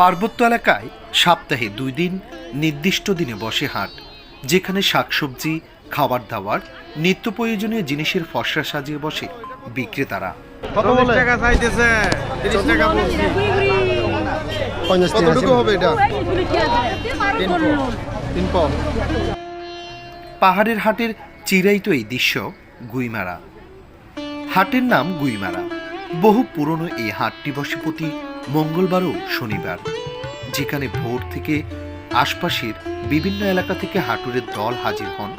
পার্বত্য এলাকায় সপ্তাহে দুই দিন নির্দিষ্ট দিনে বসে হাট যেখানে শাকসবজি খাবার দাবার নিত্য প্রয়োজনীয় জিনিসের ফসরা সাজিয়ে বসে বিক্রেতারা। টাকা চাইতেছে। টাকা কতটুকু হবে এটা? পাহাড়ের হাটের চিরায়িত এই দৃশ্য গুইমারা। হাটের নাম গুইমারা। বহু পুরনো এই হাটটি বসে প্রতি মঙ্গলবার ও শনিবার। যেখানে ভোর থেকে আশপাশের বিভিন্ন এলাকা থেকে হাটুরের দল হাজির হন।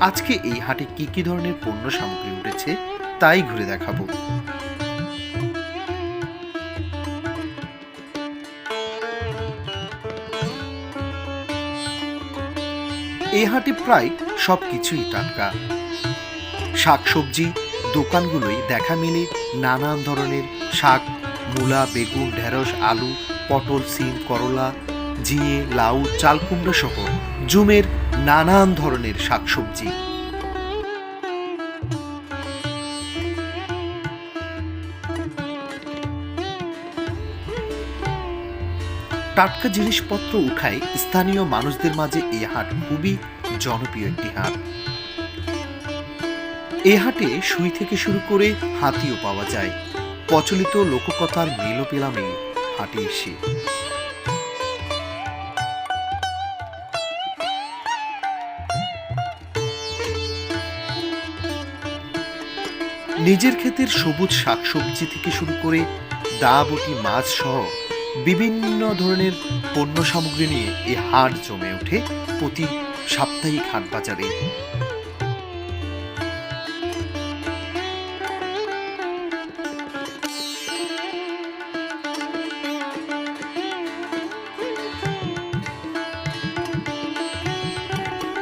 আজকে এই হাটে কি কি ধরনের পণ্য সামগ্রী উঠেছে, তাই ঘুরে দেখাবো। এই হাটে প্রায় সব কিছুই টাটকা। শাকসবজি দোকানগুলোই দেখা মেলে নানান ধরনের শাক, মূলা, বেগুন, ঢেঁড়স, আলু, পটল, সিম, করলা, ঝিঙে, লাউ চাল কুমড়ো সহ জুমের নানান ধরনের শাকসবজি। টাটকা জিনিসপত্র উঠায় স্থানীয় মানুষদের মাঝে এই হাট খুবই জনপ্রিয় একটি হাট। এ হাটে সুই থেকে শুরু করে হাতিও পাওয়া যায়। প্রচলিত লোককথার মিলও পেলাম হাটে এসে। নিজের ক্ষেতের সবুজ শাকসবজি থেকে শুরু করে দা বটি মাছ সহ বিভিন্ন ধরনের পণ্য সামগ্রী নিয়ে এ হাট জমে ওঠে প্রতি সাপ্তাহিক হাট বাজারে।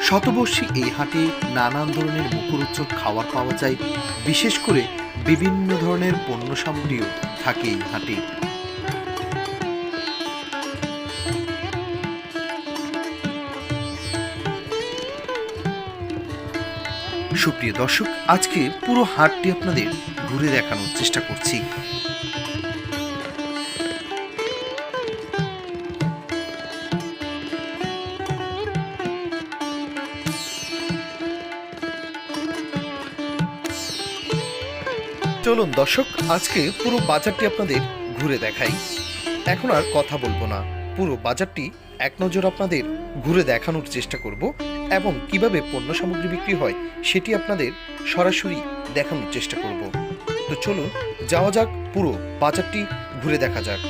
শতবর্ষী এই হাটে নানান ধরনের মুখরোচক খাবার পাওয়া যায়। বিশেষ করে বিভিন্ন ধরনের পণ্য সামগ্রীও থাকে এই হাটে। সুপ্রিয় দর্শক, আজকে পুরো হাটটি আপনাদের ঘুরে দেখানোর চেষ্টা করছি। চলুন দর্শক, আজকে পুরো বাজারটি আপনাদের ঘুরে দেখাই। এখন আর কথা বলব না। পুরো বাজারটি এক নজর আপনাদের ঘুরে দেখানোর চেষ্টা করব এবং কীভাবে পণ্য সামগ্রী বিক্রি হয় সেটি আপনাদের সরাসরি দেখানোর চেষ্টা করব। তো চলুন, যাওয়া যাক পুরো বাজারটি ঘুরে দেখা যাক।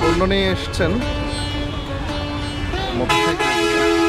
পণ্য নিয়ে এসছেন। মোটরসাইকেল